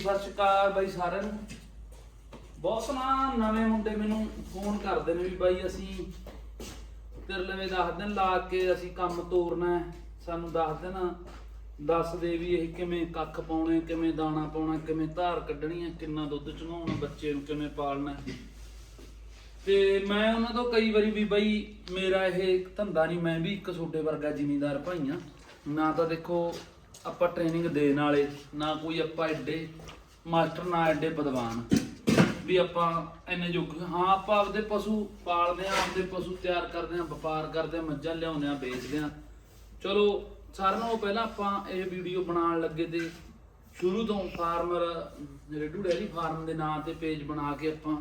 ਸਤਿ ਸ਼੍ਰੀ ਅਕਾਲ ਬਾਈ ਸਾਰਿਆਂ ਨੂੰ। ਬਹੁਤ ਨਾ ਨਵੇਂ ਮੁੰਡੇ ਮੈਨੂੰ ਫੋਨ ਕਰਦੇ ਨੇ ਵੀ ਬਾਈ ਅਸੀਂ ਤੇਰੇ ਲਵੇ 10 ਦਿਨ ਲਾ ਕੇ ਅਸੀਂ ਕੰਮ ਤੋਰਨਾ ਸਾਨੂੰ 10 ਦਿਨ ਦੱਸ ਦੇ ਵੀ ਇਹ ਕਿਵੇਂ ਕੱਖ ਪਾਉਣੇ, ਕਿਵੇਂ ਦਾਣਾ ਪਾਉਣਾ, ਕਿਵੇਂ ਧਾਰ ਕੱਢਣੀ ਹੈ, ਕਿੰਨਾ ਦੁੱਧ ਚੁਣਾਉਣਾ ਬੱਚੇ ਨੂੰ ਕਿਵੇਂ ਪਾਲਣਾ ਤੇ ਮੈਂ ਉਹਨਾਂ ਤੋਂ ਕਈ ਵਾਰੀ ਵੀ ਬਾਈ ਮੇਰਾ ਇਹ ਧੰਦਾ ਨਹੀਂ, ਮੈਂ ਵੀ ਇੱਕ ਛੋਟੇ ਵਰਗਾ ਜ਼ਿਮੀਂਦਾਰ ਭਾਈ ਆ ਨਾ ਤਾਂ ਦੇਖੋ ਆਪਾਂ ਟ੍ਰੇਨਿੰਗ ਦੇਣ ਵਾਲੇ ਨਾ ਕੋਈ ਆਪਾਂ ਐਡੇ ਮਾਸਟਰ, ਨਾ ਐਡੇ ਪਦਵਾਨ ਵੀ ਆਪਾਂ ਇੰਨੇ ਯੁੱਗ, ਹਾਂ, ਆਪਾਂ ਆਪਦੇ ਪਸ਼ੂ ਪਾਲਦੇ ਆ ਆਪਦੇ ਪਸ਼ੂ ਤਿਆਰ ਕਰਦੇ ਆ ਵਪਾਰ ਕਰਦੇ ਆ ਮੱਝਾਂ ਲਿਆਉਂਦੇ ਆ ਵੇਚਦੇ ਆ ਚਲੋ, ਸਾਰਿਆਂ ਨਾਲੋਂ ਪਹਿਲਾਂ ਆਪਾਂ ਇਹ ਵੀਡੀਓ ਬਣਾਉਣ ਲੱਗੇ ਤੇ ਸ਼ੁਰੂ ਤੋਂ ਫਾਰਮਰ ਰੇਡੂ ਡੈਰੀ ਫਾਰਮ ਦੇ ਨਾਂ ਤੇ ਪੇਜ ਬਣਾ ਕੇ ਆਪਾਂ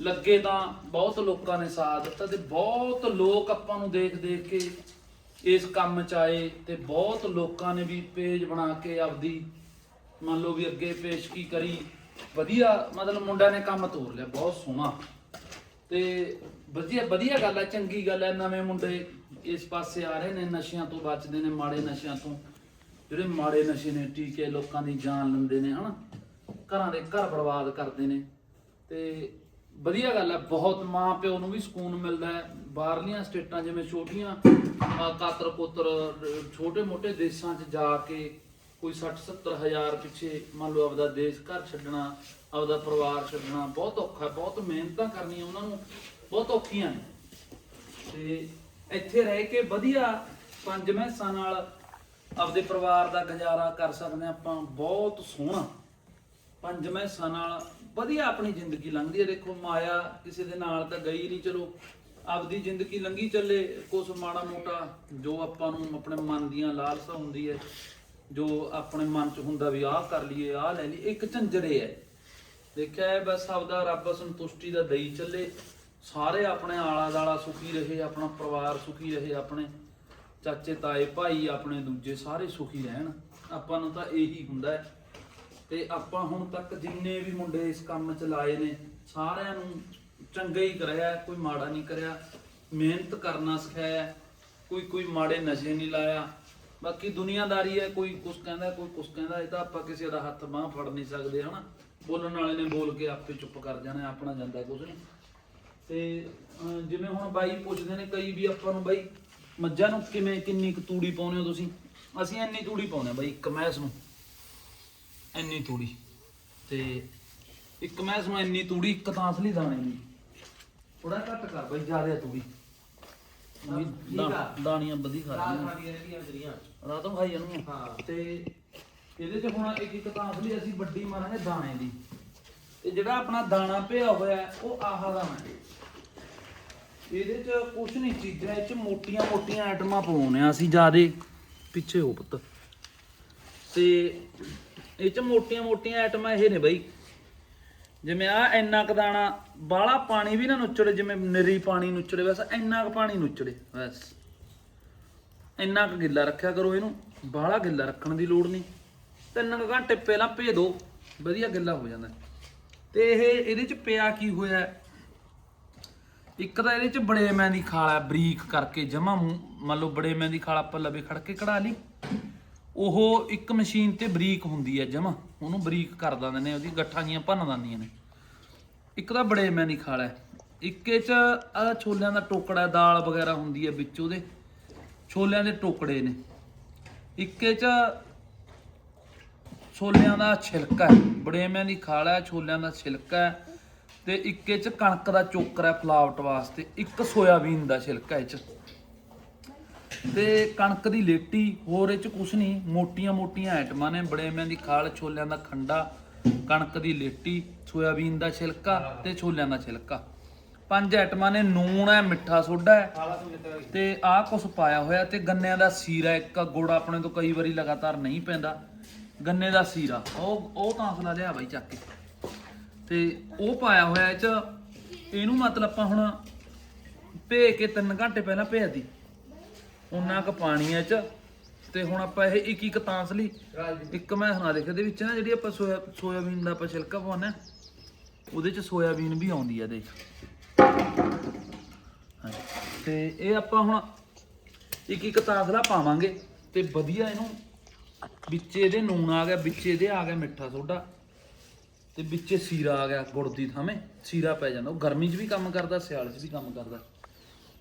ਲੱਗੇ ਤਾਂ ਬਹੁਤ ਲੋਕਾਂ ਨੇ ਸਾਥ ਦਿੱਤਾ ਤੇ ਬਹੁਤ ਲੋਕ ਆਪਾਂ ਨੂੰ ਦੇਖ ਦੇਖ ਕੇ ਇਸ ਕੰਮ ਚ ਆਏ ਤੇ ਬਹੁਤ ਲੋਕਾਂ ਨੇ ਵੀ ਪੇਜ ਬਣਾ ਕੇ ਆਪਦੀ ਮੰਨ ਲਓ ਵੀ ਅੱਗੇ ਪੇਸ਼ਕੀ ਕਰੀ। ਵਧੀਆ, ਮਤਲਬ ਮੁੰਡਿਆਂ ਨੇ ਕੰਮ ਤੋਰ ਲਿਆ, ਬਹੁਤ ਸੋਹਣਾ। ਤੇ ਵਧੀਆ ਵਧੀਆ ਗੱਲ ਹੈ ਚੰਗੀ ਗੱਲ ਹੈ ਨਵੇਂ ਮੁੰਡੇ ਇਸ ਪਾਸੇ ਆ ਰਹੇ ਨੇ, ਨਸ਼ਿਆਂ ਤੋਂ ਬਚਦੇ ਨੇ, ਮਾੜੇ ਨਸ਼ਿਆਂ ਤੋਂ। ਜਿਹੜੇ ਮਾੜੇ ਨਸ਼ੇ ਨੇ, ਟੀਕੇ ਲੋਕਾਂ ਦੀ ਜਾਨ ਲੈਂਦੇ ਨੇ, ਹਨਾ? ਘਰਾਂ ਦੇ ਘਰ ਬਰਬਾਦ ਕਰਦੇ ਨੇ। ਤੇ ਵਧੀਆ ਗੱਲ ਹੈ, ਬਹੁਤ ਮਾਂ ਪਿਓ ਨੂੰ ਵੀ ਸਕੂਨ ਮਿਲਦਾ ਹੈ। ਬਾਹਰਲੀਆਂ ਸਟੇਟਾਂ ਜਿਵੇਂ ਛੋਟੀਆਂ ਕਾਤਰ ਕੋਤਰ ਛੋਟੇ ਮੋਟੇ ਦੇਸ਼ਾਂ 'ਚ ਜਾ ਕੇ ਕੋਈ 60 70 ਹਜ਼ਾਰ ਪਿੱਛੇ ਮੰਨ ਲਓ ਆਪਦਾ ਦੇਸ਼ ਘਰ ਛੱਡਣਾ, ਆਪਦਾ ਪਰਿਵਾਰ ਛੱਡਣਾ, ਬਹੁਤ ਔਖਾ ਬਹੁਤ ਮਿਹਨਤਾਂ ਕਰਨੀਆਂ ਉਹਨਾਂ ਨੂੰ, ਬਹੁਤ ਔਖੀਆਂ ਨੇ। ਤੇ ਇੱਥੇ ਰਹਿ ਕੇ ਵਧੀਆ ਪੰਜ ਮਹਿਸਾਂ ਨਾਲ ਆਪਦੇ ਪਰਿਵਾਰ ਦਾ ਗੁਜ਼ਾਰਾ ਕਰ ਸਕਦੇ ਹਾਂ ਆਪਾਂ, ਬਹੁਤ ਸੋਹਣਾ। ਪੰਜ ਮਹਿਸਾਂ ਨਾਲ ਵਧੀਆ ਆਪਣੀ ਜ਼ਿੰਦਗੀ ਲੰਘਦੀ ਹੈ। ਦੇਖੋ, ਮਾਇਆ ਕਿਸੇ ਦੇ ਨਾਲ ਤਾਂ ਗਈ ਨਹੀਂ। ਚਲੋ, ਆਪਦੀ ਜ਼ਿੰਦਗੀ ਲੰਘੀ ਚੱਲੇ। ਕੁਛ ਮਾੜਾ ਮੋਟਾ ਜੋ ਆਪਾਂ ਨੂੰ ਆਪਣੇ ਮਨ ਦੀਆਂ ਲਾਲਸਾ ਹੁੰਦੀ ਹੈ, ਜੋ ਆਪਣੇ ਮਨ 'ਚ ਹੁੰਦਾ ਵੀ ਆਹ ਕਰ ਲਈਏ, ਆਹ ਲੈ ਲਈਏ, ਇੱਕ ਝੰਜਰੇ ਹੈ। ਦੇਖਿਆ ਬਸ ਆਪਦਾ ਰੱਬ ਸੰਤੁਸ਼ਟੀ ਦਾ ਦਈ ਚੱਲੇ। ਸਾਰੇ ਆਪਣੇ ਆਲਾ ਦਾਲਾ ਸੁਖੀ ਰਹੇ, ਆਪਣਾ ਪਰਿਵਾਰ ਸੁਖੀ ਰਹੇ, ਆਪਣੇ ਚਾਚੇ ਤਾਏ ਭਾਈ ਆਪਣੇ ਦੂਜੇ ਸਾਰੇ ਸੁਖੀ ਰਹਿਣ। ਆਪਾਂ ਨੂੰ ਤਾਂ ਇਹੀ ਹੁੰਦਾ ਹੈ। ਤੇ ਆਪਾਂ ਹੁਣ ਤੱਕ ਜਿੰਨੇ ਵੀ ਮੁੰਡੇ ਇਸ ਕੰਮ ਚ ਲਾਏ ਨੇ, ਸਾਰਿਆਂ ਨੂੰ ਚੰਗਾ ਹੀ ਕਰਿਆ, ਕੋਈ ਮਾੜਾ ਨਹੀਂ ਕਰਿਆ। ਮਿਹਨਤ ਕਰਨਾ ਸਿਖਾਇਆ, ਕੋਈ ਕੋਈ ਮਾੜੇ ਨਸ਼ੇ ਨਹੀਂ ਲਾਇਆ। ਬਾਕੀ ਦੁਨੀਆਦਾਰੀ ਹੈ, ਕੋਈ ਕੁਛ ਕਹਿੰਦਾ, ਕੋਈ ਕੁਛ ਕਹਿੰਦਾ, ਇਹ ਤਾਂ ਆਪਾਂ ਕਿਸੇ ਦਾ ਹੱਥ ਬਾਹ ਫੜ ਨਹੀਂ ਸਕਦੇ, ਹਨਾ? ਬੋਲਣ ਵਾਲੇ ਨੇ ਬੋਲ ਕੇ ਆਪੇ ਚੁੱਪ ਕਰ ਜਾਣਾ, ਆਪਣਾ ਜਾਂਦਾ ਕੁਛ ਨਹੀਂ। ਤੇ ਜਿਵੇਂ ਹੁਣ ਬਾਈ ਪੁੱਛਦੇ ਨੇ ਕਈ ਵੀ ਆਪਾਂ ਨੂੰ, ਬਾਈ, ਮੱਝਾਂ ਨੂੰ ਕਿਵੇਂ, ਕਿੰਨੀ ਕੁ ਤੂੜੀ ਪਾਉਂਦੇ ਹੋ ਤੁਸੀਂ? ਅਸੀਂ ਇੰਨੀ ਤੂੜੀ ਪਾਉਂਦੇ ਆ ਬਾਈ, ਇੱਕ ਮੈਸ ਨੂੰ। ਇੰਨੀ ਤੂੜੀ। ਤੇ ਇੱਕ ਮੈਸ ਨੂੰ ਇੰਨੀ ਤੂੜੀ ਇੱਕ ਤਾਂ ਅਸਲੀ ਦਾਣੇ ਦੀ। ਥੋੜਾ ਘੱਟ ਕਰ ਬਾਈ ਜ਼ਿਆਦਾ ਤੂੜੀ। ਵੀ। ਦਾਣੀਆਂ ਵਧੀ ਖਾ ਰਾਤ ਰਹੀਆਂ ਖਾਣੀਆਂ ਰਾਤੋਂ ਖਾਈ ਜਾਣੂ ਹਾਂ। ਤੇ ਇਹਦੇ ਚ ਹੁਣ ਇੱਕ ਇੱਕ ਤਾਂ ਅਸਲੀ ਅਸੀਂ ਵੱਡੀ ਮਾਰਾਂਗੇ ਦਾਣੇ ਦੀ। ਤੇ ਜਿਹੜਾ ਆਪਣਾ ਦਾਣਾ ਪਿਆ ਹੋਇਆ ਹੈ, ਉਹ ਆਹ ਦਾਣਾ ਹੈ। ਇਹਦੇ ਚ ਕੁਛ ਨਹੀਂ ਚੀਜ਼ਾਂ ਇਹ ਚ ਮੋਟੀਆਂ ਮੋਟੀਆਂ ਆਈਟਮਾਂ ਪਾਉਣੇ ਆ ਅਸੀਂ ਜਿਆਦੇ। ਪਿੱਛੇ ਹੋ ਪੁੱਤ। ਤੇ ਇਹ ਚ ਮੋਟੀਆਂ ਮੋਟੀਆਂ ਆਈਟਮਾਂ ਇਹ ਨੇ ਬਈ। ਜਿਵੇਂ ਆ ਇੰਨਾ ਕੁ ਦਾਣਾ, ਬਾਹਲਾ ਪਾਣੀ ਵੀ ਨਾ ਨੁੱਚੜੇ, ਜਿਵੇਂ ਨਰੀ ਪਾਣੀ ਨੁੱਚੜੇ, ਬਸ ਇੰਨਾ ਕੁ ਪਾਣੀ ਨੁੱਚੜੇ, ਬਸ। ਇੰਨਾ ਕੁ ਗਿੱਲਾ ਰੱਖਿਆ ਕਰੋ ਇਹਨੂੰ, ਬਾਹਲਾ ਗਿੱਲਾ ਰੱਖਣ ਦੀ ਲੋੜ ਨਹੀਂ। ਤਿੰਨ ਕੁ ਘੰਟੇ ਪਹਿਲਾਂ ਭੇ ਦੋ, ਵਧੀਆ ਗਿੱਲਾ ਹੋ ਜਾਂਦਾ। ਤੇ ਇਹ, ਇਹਦੇ ਚ ਪਿਆ ਕੀ ਹੋਇਆ? ਇੱਕ ਤਾਂ ਇਹਦੇ ਚ ਬੜੇ ਮੈਂ ਦੀ ਖਾਲ ਹੈ ਬਰੀਕ ਕਰਕੇ, ਜਮਾ ਮੰਨ ਲਓ ਬੜੇ ਮੈਂ ਦੀ ਖਾਲਾ ਆਪਾਂ ਲਵੇ ਖੜ ਕੇ ਕਢਾ ਲਈ। ਉਹ ਇੱਕ ਮਸ਼ੀਨ ਤੇ ਬਰੀਕ ਹੁੰਦੀ ਹੈ ਜਮਾ। ਉਹਨੂੰ ਬਰੀਕ ਕਰ ਦਿੰਦੇ ਨੇ ਉਹਦੀ ਗੱਠਾਂ ਜੀਆਂ ਭੰਨ ਦਿੰਦੀਆਂ ਨੇ। ਇੱਕ ਤਾਂ ਬੜੇ ਮੈਂ ਦੀ ਖਾਲ। ਇੱਕ ਇਹ ਚ ਆ ਛੋਲਿਆਂ ਦਾ ਟੋਕੜਾ, ਦਾਲ ਵਗੈਰਾ ਹੁੰਦੀ ਹੈ ਵਿੱਚ ਉਹਦੇ। ਛੋਲਿਆਂ ਦੇ ਟੋਕੜੇ ਨੇ। ਇੱਕ ਇਹ ਚ ਛੋਲਿਆਂ ਦਾ ਛਿਲਕਾ ਹੈ। ਬੜੇਮਿਆਂ ਦੀ ਖਾਲ ਹੈ ਛੋਲਿਆਂ ਦਾ ਛਿਲਕਾ ਹੈ। ਤੇ ਇੱਕ ਇਹ ਚ ਕਣਕ ਦਾ ਚੋਕਰ ਹੈ ਫਲਾਵਟ ਵਾਸਤੇ ਇੱਕ ਸੋਇਆਬੀਨ ਦਾ ਛਿਲਕਾ ਇਹ ਚ। ਤੇ ਕਣਕ ਦੀ ਲੇਟੀ, ਹੋਰ ਇਹ ਚ ਕੁਛ ਨਹੀਂ। ਮੋਟੀਆਂ ਮੋਟੀਆਂ ਆਈਟਮਾਂ ਨੇ, ਬੜੇਮਿਆਂ ਦੀ ਖਾਲ, ਛੋਲਿਆਂ ਦਾ ਖੰਡਾ, ਕਣਕ ਦੀ ਲੇਟੀ, ਸੋਇਆਬੀਨ ਦਾ ਛਿਲਕਾ ਤੇ ਛੋਲਿਆਂ ਦਾ ਛਿਲਕਾ। ਪੰਜ ਆਈਟਮਾਂ ਨੇ, ਨੂਣ ਹੈ, ਮਿੱਠਾ ਸੋਡਾ ਹੈ। ਤੇ ਆਹ ਕੁਛ ਪਾਇਆ ਹੋਇਆ ਤੇ ਗੰਨਿਆਂ ਦਾ ਸੀਰਾ ਇੱਕ ਗੁੜ ਆਪਣੇ ਤੋਂ ਕਈ ਵਾਰੀ ਲਗਾਤਾਰ ਨਹੀਂ ਪੈਂਦਾ। ਗੰਨੇ ਦਾ ਸੀਰਾ, ਉਹ ਉਹ ਤਾਂ ਅਸਲਾ ਲਿਆ ਬਾਈ ਚੱਕ ਕੇ। ਤੇ ਉਹ ਪਾਇਆ ਹੋਇਆ ਇਹ ਚ, ਇਹਨੂੰ ਮਤਲਬ ਆਪਾਂ ਹੁਣ ਭੇ ਕੇ 3 ਘੰਟੇ ਪਹਿਲਾਂ ਭੇਜਦੀ। ਉਹਨਾਂ ਕ ਪਾਣੀ ਇਹ ਚ। ਤੇ ਹੁਣ ਆਪਾਂ ਇਹ ਇੱਕ ਇੱਕ ਤਾਂਸਲੀ। ਇੱਕ ਮੈਂ ਸੁਣਾ ਦੇਖ ਇਹਦੇ ਵਿੱਚ ਨਾ ਜਿਹੜੀ ਆਪਾਂ ਸੋਇਆ ਸੋਇਆਬੀਨ ਦਾ ਆਪਾਂ ਛਿਲਕਾ ਪਾਉਂਦੇ ਹਾਂ, ਉਹਦੇ ਚ ਸੋਇਆਬੀਨ ਵੀ ਆਉਂਦੀ ਆ, ਦੇਖ। ਹਾਂਜੀ। ਤੇ ਇਹ ਆਪਾਂ ਹੁਣ ਇੱਕ ਇੱਕ ਤਾਂਸਲਾ ਪਾਵਾਂਗੇ, ਤੇ ਵਧੀਆ ਇਹਨੂੰ ਵਿੱਚ ਇਹਦੇ ਨੂਣ ਆ ਗਿਆ, ਵਿੱਚ ਇਹਦੇ ਆ ਗਿਆ ਮਿੱਠਾ ਸੋਡਾ, ਤੇ ਵਿੱਚ ਸੀਰਾ ਆ ਗਿਆ ਗੁੜ ਦੀ ਥਾਵੇਂ ਸੀਰਾ ਪੈ ਜਾਂਦਾ, ਉਹ ਗਰਮੀ 'ਚ ਵੀ ਕੰਮ ਕਰਦਾ, ਸਿਆਲ 'ਚ ਵੀ ਕੰਮ ਕਰਦਾ।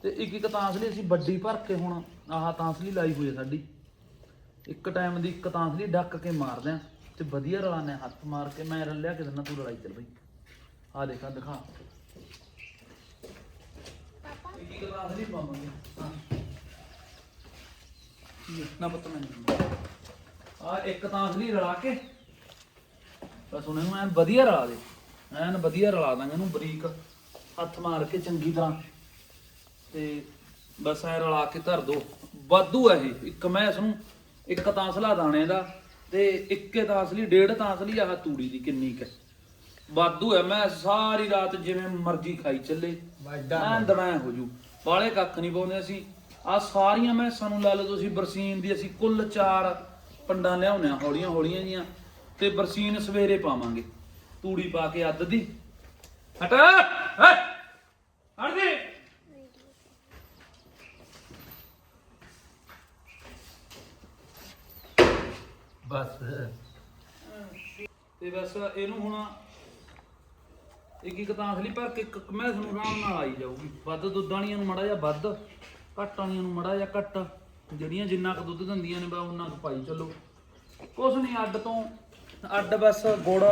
ਤੇ ਇੱਕ ਇੱਕ ਤਾਂਸਲੀ ਅਸੀਂ ਵੱਡੀ ਭਰ ਕੇ ਹੁਣ ਆਹ ਤਾਂਸਲੀ ਲਾਈ ਹੋਈ ਹੈ ਸਾਡੀ। ਇੱਕ ਟਾਈਮ ਦੀ ਇੱਕ ਤਾਂਸਲੀ ਡੱਕ ਕੇ ਮਾਰਦੇ ਆ ਤੇ ਵਧੀਆ ਰਲਾਨੇ ਹੱਥ ਮਾਰ ਕੇ ਮੈਂ ਰਲਿਆ ਕੇ ਦਿੰਦਾ ਤੂੰ ਲੜਾਈ ਚੱਲ ਬਈ। ਆ ਦੇਖਾ ਦਿਖਾ। ਇੱਕ ਇੱਕ ਤਾਂਸਲੀ ਪਾਵਾਂਗੇ। ਨਾ ਪਤਾ ਮੈਨੂੰ ਆ ਇੱਕ ਤਾਂਸਲੀ ਰਲਾ ਕੇ। ਬਸ ਹੁਣ ਇਹਨੂੰ ਐਨ ਵਧੀਆ ਰਲਾ ਦੇ। ਐਨ ਵਧੀਆ ਰਲਾ ਦਾਂਗੇ ਇਹਨੂੰ ਬਰੀਕ ਹੱਥ ਮਾਰ ਕੇ ਚੰਗੀ ਤਰ੍ਹਾਂ। ਤੇ ਬਸ ਐ ਰਲਾ ਕੇ ਧਰ ਦੋ। ਵਾਧੂ ਹੈ ਇਹ। ਇੱਕ ਮੈਂ ਇਸ ਨੂੰ ਇੱਕ ਤਾਂਸਲਾ ਦਾਣੇ ਦਾ ਤੇ ਇੱਕੇ ਤਾਂਸਲੀ ਡੇਢ ਤਾਂਸਲੀ ਆਹ ਤੂੜੀ ਦੀ ਕਿੰਨੀ ਕੁ ਵਾਧੂ ਹੈ ਮੈਂ ਸਾਰੀ ਰਾਤ ਜਿਵੇਂ ਮਰਜ਼ੀ ਖਾਈ ਚੱਲੇ। ਐਨ ਦਮੈ ਹੋ ਜੂ। ਬਾਲੇ ਕੱਖ ਨਹੀਂ ਪਾਉਂਦੇ ਅਸੀਂ। ਆ ਸਾਰੀਆਂ ਮੈਂ ਸਾਨੂੰ ਲਾ ਲਓ ਤੁਸੀਂ ਬਰਸੀਨ ਦੀ ਅਸੀਂ ਕੁੱਲ ਚਾਰ ਪੰਡਾਂ ਲਿਆਉਂਦੇ ਆ ਹੌਲੀਆਂ ਹੌਲੀਆਂ ਜੀਆਂ। ਤੇ ਬਰਸੀਨ ਸਵੇਰੇ ਪਾਵਾਂਗੇ। ਤੂੜੀ ਪਾ ਕੇ ਅੱਧ ਦੀ। ਹਟ! ਹਟ! ਹਟ ਦੇ! ਬਸ। ਤੇ ਬਸ ਇਹਨੂੰ ਹੁਣ ਇੱਕ ਇੱਕ ਤਾਂ ਅਸਲੀ ਭਰ ਇੱਕ ਮੈਂ ਤੁਹਾਨੂੰ ਆਰਾਮ ਨਾਲ ਆਈ ਜਾਊਗੀ। ਵੱਧ ਦੁੱਧ ਵਾਲੀਆਂ ਨੂੰ ਮੜਾ ਜਾਂ ਵੱਧ, ਘੱਟ ਵਾਲੀਆਂ ਨੂੰ ਮੜਾ ਜਾਂ ਘੱਟ। ਜਿਹੜੀਆਂ ਜਿੰਨਾ ਕੁ ਦੁੱਧ ਦਿੰਦੀਆਂ ਨੇ ਬਾ ਉਹਨਾਂ ਕੁ ਪਾਈ ਚੱਲੋ। ਕੁਛ ਨਹੀਂ, ਅੱਡ ਤੋਂ ਅੱਡ ਬਸ ਗੁੜ।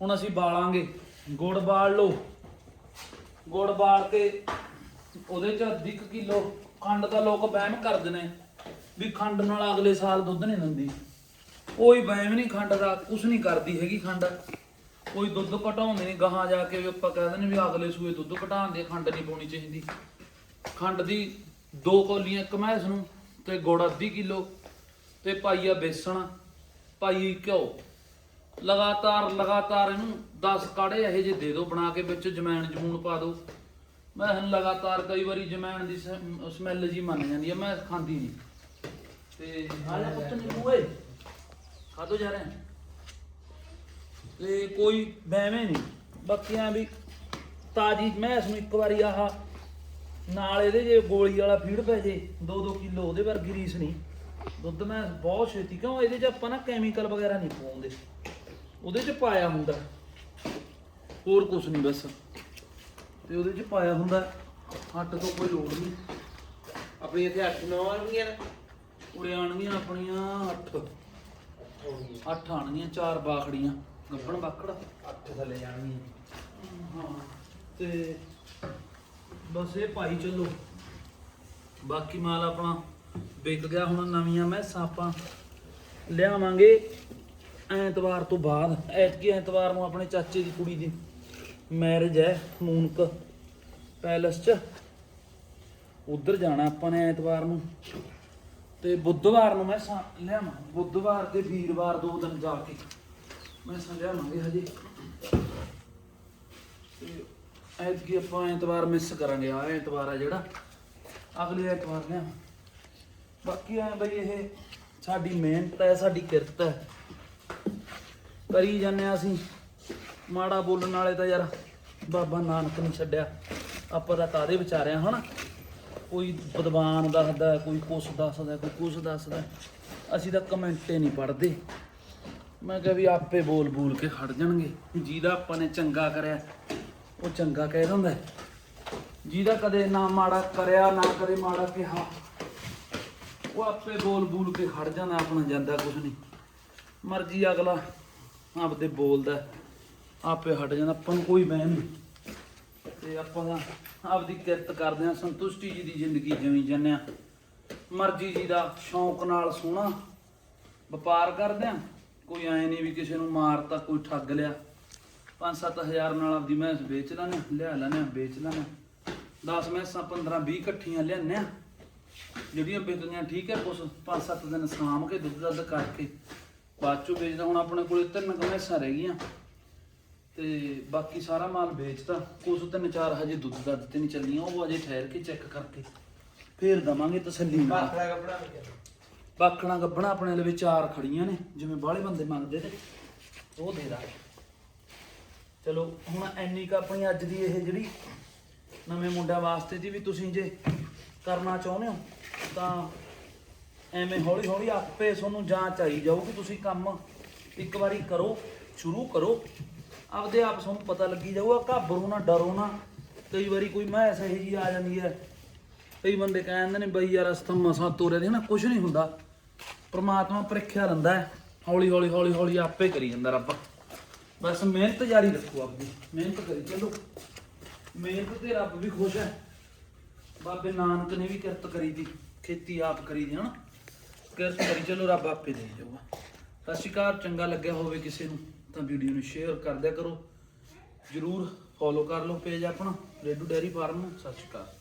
ਹੁਣ ਅਸੀਂ ਬਾਲਾਂਗੇ। ਗੁੜ ਬਾਲ ਲਓ। ਗੁੜ ਬਾਲ ਕੇ ਉਹਦੇ ਚ ਅੱਧੀ ਕੁ ਕਿਲੋ ਖੰਡ ਦਾ ਲੋਕ ਵਹਿਮ ਕਰਦੇ ਨੇ ਵੀ ਖੰਡ ਨਾਲ ਅਗਲੇ ਸਾਲ ਦੁੱਧ ਨਹੀਂ ਦਿੰਦੀ। ਕੋਈ ਵਹਿਮ ਨਹੀਂ ਖੰਡ ਦਾ, ਕੁਛ ਨਹੀਂ ਕਰਦੀ ਹੈਗੀ ਖੰਡ। ਕੋਈ ਦੁੱਧ ਘਟਾਉਂਦੇ ਨਹੀਂ, ਗਾਹਾਂ ਜਾ ਕੇ ਵੀ ਆਪਾਂ ਕਹਿ ਦਿੰਦੇ ਵੀ ਅਗਲੇ ਸੂਏ ਦੁੱਧ ਘਟਾਉਣ ਦੇ, ਖੰਡ ਨਹੀਂ ਪਾਉਣੀ ਚਾਹੀਦੀ। ਖੰਡ ਦੀ ਦੋ ਕੌਲੀਆਂ, ਇੱਕ ਮੈਸ ਨੂੰ ਤੇ ਗੁੜ ਅੱਧੀ ਕਿਲੋ ਤੇ ਪਾਈਆ ਬੇਸਣ, ਪਾਈ ਘਿਓ। ਲਗਾਤਾਰ ਲਗਾਤਾਰ ਇਹਨੂੰ 10 ਕਾੜੇ ਇਹੋ ਜਿਹੇ ਦੇ ਦਿਓ ਬਣਾ ਕੇ ਵਿੱਚ ਜਮੈਣ ਜਮੂਨ ਪਾ ਦਿਓ ਮੈਂ ਹੁਣ ਲਗਾਤਾਰ ਕਈ ਵਾਰੀ ਜਮੈਣ ਦੀ ਸਮੈਲ ਜੀ ਮੰਨ ਜਾਂਦੀ ਹੈ ਮੈਂ ਖਾਂਦੀ ਨਹੀਂ। ਤੇ ਹਾਲੇ ਪੁੱਤ ਨਹੀਂ ਓਏ ਖਾਦੋ ਜਾ ਰਹੇ ਤੇ ਕੋਈ ਬੈਵੇਂ ਨਹੀਂ। ਬਾਕੀਆਂ ਵੀ ਤਾਜੀ ਮੈਂ ਇਸ ਨੂੰ ਇੱਕ ਵਾਰੀ ਆਹ ਨਾਲ ਇਹਦੇ ਜੇ ਗੋਲੀ ਵਾਲਾ ਫੀਡ ਪੈ ਜੇ 2-2 ਕਿਲੋ ਉਹਦੇ ਵਰਗੀ ਰੀਸ ਨਹੀਂ। ਦੁੱਧ ਮੈਂ ਬਹੁਤ ਛੇਤੀ, ਕਿਉਂ ਇਹਦੇ 'ਚ ਆਪਾਂ ਨਾ ਕੈਮੀਕਲ ਵਗੈਰਾ ਨਹੀਂ ਪਾਉਂਦੇ। ਉਹਦੇ 'ਚ ਪਾਇਆ ਹੁੰਦਾ। ਹੋਰ ਕੁਝ ਨਹੀਂ ਬਸ। ਤੇ ਉਹਦੇ 'ਚ ਪਾਇਆ ਹੁੰਦਾ। ਹੱਟ ਤੋਂ ਕੋਈ ਲੋੜ ਨਹੀਂ। ਆਪਣੀ ਇੱਥੇ 8 9 ਆਣਗੀਆਂ ਉਰੇ ਆਣਗੀਆਂ ਆਪਣੀਆਂ 8 8 ਆਣਗੀਆਂ ਚਾਰ ਬਾਖੜੀਆਂ। ਗੱਬਣ ਬਾਖੜ 8 ਥੱਲੇ ਜਾਣਗੀਆਂ। ਹਾਂ। ਤੇ ਬਸ ਇਹ ਭਾਈ ਚੱਲੋ। ਬਾਕੀ ਮਾਲ ਆਪਣਾ ਵਿਕ ਗਿਆ ਹੁਣ ਨਵੀਆਂ ਮੈਸਾਂ ਆਪਾਂ ਲਿਆਵਾਂਗੇ ਐਤਵਾਰ ਤੋਂ ਬਾਅਦ। ਐਤਕੀ ਐਤਵਾਰ ਨੂੰ ਆਪਣੇ ਚਾਚੇ ਦੀ ਕੁੜੀ ਦੀ ਮੈਰਿਜ ਹੈ ਮੂਨਕ ਪੈਲਸ 'ਚ। ਉਧਰ ਜਾਣਾ ਆਪਾਂ ਨੇ ਐਤਵਾਰ ਨੂੰ। ਤੇ ਬੁੱਧਵਾਰ ਨੂੰ ਮੈਂ ਲਿਆਵਾਂ। ਬੁੱਧਵਾਰ ਤੇ ਵੀਰਵਾਰ ਦੋ ਦਿਨ ਜਾ ਕੇ ਮੈਂ ਲਿਆਵਾਂਗੇ ਹਜੇ। ਤੇ ਐਤਕੀ ਆਪਾਂ ਐਤਵਾਰ ਮਿਸ ਕਰਾਂਗੇ। ਆ ਐਤਵਾਰ ਆ ਜਿਹੜਾ। ਅਗਲੇ ਐਤਵਾਰ ਲਿਆਵਾਂ। ਬਾਕੀ ਐ ਬਈ ਇਹ ਸਾਡੀ ਮਿਹਨਤ ਹੈ, ਸਾਡੀ ਕਿਰਤ ਹੈ। ਕਰੀ ਜਾਂਦੇ ਹਾਂ ਅਸੀਂ। ਮਾੜਾ ਬੋਲਣ ਵਾਲੇ ਤਾਂ ਯਾਰ ਬਾਬਾ ਨਾਨਕ ਨੇ ਛੱਡਿਆ। ਆਪਾਂ ਤਾਂ ਕਾਦੇ ਵਿਚਾਰਿਆ ਹਨਾ? ਕੋਈ ਬਦਬਾਨ ਦੱਸਦਾ, ਕੋਈ ਕੁਛ ਦੱਸਦਾ, ਕੋਈ ਕੁਛ ਦੱਸਦਾ, ਅਸੀਂ ਤਾਂ ਕਮੈਂਟੇ ਨਹੀਂ ਪੜ੍ਹਦੇ। ਮੈਂ ਕਿਹਾ ਵੀ ਆਪੇ ਬੋਲ ਬੋਲ ਕੇ ਖੜ ਜਾਣਗੇ। ਜਿਹਦਾ ਆਪਾਂ ਨੇ ਚੰਗਾ ਕਰਿਆ, ਉਹ ਚੰਗਾ ਕਹਿ ਦਿੰਦਾ ਜਿਹਦਾ ਕਦੇ ਨਾ ਮਾੜਾ ਕਰਿਆ, ਨਾ ਕਦੇ ਮਾੜਾ ਕਿਹਾ, ਉਹ ਆਪੇ ਬੋਲ ਬੋਲ ਕੇ ਖੜ ਜਾਂਦਾ, ਆਪਣਾ ਜਾਂਦਾ ਕੁਛ ਨਹੀਂ। ਮਰਜ਼ੀ ਅਗਲਾ ਆਪਦੇ ਬੋਲਦਾ, ਆਪੇ ਹਟ ਜਾਂਦਾ, ਆਪਾਂ ਨੂੰ ਕੋਈ ਵਹਿਮ ਨਹੀਂ। ਤੇ ਆਪਾਂ ਤਾਂ ਆਪਦੀ ਕਿਰਤ ਕਰਦੇ ਆ ਸੰਤੁਸ਼ਟੀ ਜੀ ਦੀ ਜ਼ਿੰਦਗੀ ਜਿਵੇਂ ਜਾਂਦੇ ਆ ਮਰਜ਼ੀ ਜੀ ਦਾ ਸ਼ੌਂਕ ਨਾਲ ਸੋਹਣਾ ਵਪਾਰ ਕਰਦੇ ਆ ਕੋਈ ਐ ਨਹੀਂ ਵੀ ਕਿਸੇ ਨੂੰ ਮਾਰਤਾ, ਕੋਈ ਠੱਗ ਲਿਆ। 5-7000 ਨਾਲ ਆਪਦੀ ਮੈਂਸ ਵੇਚ ਲੈਣੇ ਲਿਆ ਲੈਣੇ ਵੇਚ ਲੈਣੇ 10 ਮੈਂਸਾਂ 15-20 ਇਕੱਠੀਆਂ ਲਿਆਨੇ ਆ ਜਿਹੜੀਆਂ ਵਿਕਦੀਆਂ ਠੀਕ ਹੈ, ਕੁਛ 5-7 ਦਿਨ ਸਾਂਭ ਕੇ ਦੁੱਧ ਦੱਧ ਕਰਕੇ। ਬਾਅਦ ਚੋਂ ਵੇਚਦਾ, ਹੁਣ ਆਪਣੇ ਕੋਲੇ ਤਿੰਨ ਕੁ ਮੈਂਸਾਂ ਰਹਿ ਗਈਆਂ। ਤੇ ਬਾਕੀ ਸਾਰਾ ਮਾਲ ਵੇਚਤਾ। ਕੁਛ ਤਿੰਨ ਚਾਰ ਹਜੇ ਦੁੱਧ ਦੱਧ ਤੇ ਨਹੀਂ ਚੱਲੀਆਂ ਉਹ ਅਜੇ ਠਹਿਰ ਕੇ ਚੈੱਕ ਕਰਕੇ। ਫੇਰ ਦਵਾਂਗੇ ਤਸੱਲੀ ਨਾਲ। ਬਾਖੜਾ ਕਪੜਾ ਵੀ ਕਰ ਬਾਖਣਾ ਗੱਬਣਾ ਆਪਣੇ ਲਈ ਚਾਰ ਖੜੀਆਂ ਨੇ ਜਿਵੇਂ ਬਾਹਲੇ ਬੰਦੇ ਮੰਗਦੇ ਤੇ ਉਹ ਦੇ ਦਾਂਗੇ। ਚਲੋ ਹੁਣ ਐਨੀ ਕ ਆਪਣੀ ਅੱਜ ਦੀ ਇਹ ਜਿਹੜੀ ਨਵੇਂ ਮੁੰਡਿਆਂ ਵਾਸਤੇ ਦੀ ਵੀ ਤੁਸੀਂ ਜੇ ਕਰਨਾ ਚਾਹੁੰਦੇ ਹੋ ਤਾਂ ਐਵੇਂ ਹੌਲੀ ਹੌਲੀ ਆਪੇ ਤੁਹਾਨੂੰ ਜਾਂਚ ਆਈ ਜਾਊਗੀ। ਤੁਸੀਂ ਕੰਮ ਇੱਕ ਵਾਰੀ ਕਰੋ ਸ਼ੁਰੂ ਕਰੋ। ਆਪਦੇ ਆਪ ਤੁਹਾਨੂੰ ਪਤਾ ਲੱਗੀ ਜਾਊਗਾ ਘਾਬਰੋ ਨਾ, ਡਰੋ ਨਾ। ਕਈ ਵਾਰੀ ਕੋਈ ਮੈਂ ਇਹੋ ਜੀ ਆ ਜਾਂਦੀ ਹੈ। ਕਈ ਬੰਦੇ ਕਹਿੰਦੇ ਨੇ ਬਈ ਯਾਰ ਅਸਤ ਮਸਾਂ ਤੋਰੇ ਦੇ ਨਾ ਕੁਝ ਨਹੀਂ ਹੁੰਦਾ। ਪ੍ਰਮਾਤਮਾ ਪ੍ਰੀਖਿਆ ਲੈਂਦਾ ਹੈ। ਹੌਲੀ ਹੌਲੀ ਹੌਲੀ ਹੌਲੀ ਆਪੇ ਕਰੀ ਜਾਂਦਾ ਰੱਬ। ਬਸ ਮਿਹਨਤ ਜਾਰੀ ਰੱਖੋ ਆਪਦੀ। ਮਿਹਨਤ ਕਰੀ, ਚੱਲੋ। ਮਿਹਨਤ ਤੇ ਰੱਬ ਵੀ ਖੁਸ਼ ਹੈ। ਬਾਬੇ ਨਾਨਕ ਨੇ ਵੀ ਕਿਰਤ ਕਰੀ ਦੀ, ਖੇਤੀ ਆਪ ਕਰੀ ਦੀ, ਹਨਾ। ਕਿਰਤ ਕਰੀ, ਚਲੋ, ਰੱਬ ਆਪੇ ਦੇ ਜਾਊਗਾ। ਸਤਿ ਸ਼੍ਰੀ ਅਕਾਲ, ਚੰਗਾ ਲੱਗਿਆ ਹੋਵੇ ਕਿਸੇ ਨੂੰ। ਤਾਂ ਵੀਡੀਓ ਨੂੰ ਸ਼ੇਅਰ ਕਰ ਦਿਆ ਕਰੋ। ਜਰੂਰ ਫੋਲੋ ਕਰ ਲਓ ਪੇਜ ਆਪਣਾ ਰੇਡੂ ਡੈਰੀ ਫਾਰਮ ਨੂੰ। ਸਤਿ ਸ਼੍ਰੀ ਅਕਾਲ।